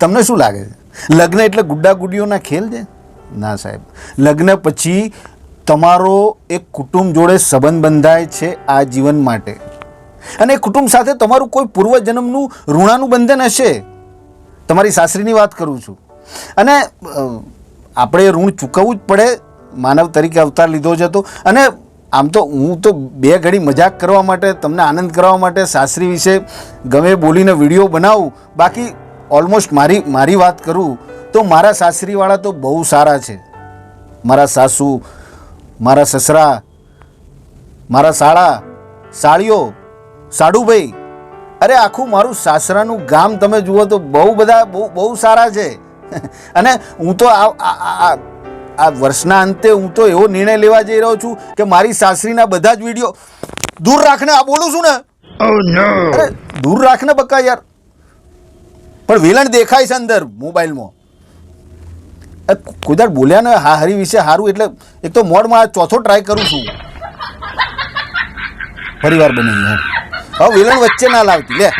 તમને શું લાગે છે? લગ્ન એટલે ગુડ્ડા ગુડીઓના ખેલ છે? ના, સાહેબ. લગ્ન પછી તમારો એક કુટુંબ જોડે સંબંધ બંધાય છે આ જીવન માટે. અને એ કુટુંબ સાથે તમારું કોઈ પૂર્વજન્મનું ઋણાનું બંધન હશે? તમારી સાસરીની વાત કરું છું. અને આપણે ઋણ ચૂકવવું જ પડે. માનવ તરીકે અવતાર લીધો છે તો અને આમ તો હું તો બે ઘડી મજાક કરવા માટે, તમને આનંદ કરવા માટે સાસરી વિશે ગમે બોલીને વીડિયો બનાવું. બાકી ઓલમોસ્ટ મારી મારી વાત કરું તો મારા સાસરીવાળા તો બહુ સારા છે. મારા સાસુ, મારા સસરા, મારા સાળા, સાળીઓ, સાડુભાઈ. અરે આખું મારું સાસરાનું ગામ તમે જુઓ તો બહુ બધા, બહુ બહુ સારા છે. અને હું તો આ આ- વર્ષના અંતે હું તો એવો નિર્ણય લેવા જઈ રહ્યો છું કે મારી સાસરીના બધા જ વીડિયો દૂર રાખને આ બોલું છું ને? અરે દૂર રાખને બક્કા યાર. પણ વિલણ દેખાય છે અંદર મોબાઈલમાં. દાડ બોલ્યા ને હા હરી વિશે સારું એટલે એક તો મોડમાં ચોથો ટ્રાય કરું છું. ફરી વાર બની હવે વિલણ વચ્ચે ના લાવતી લે.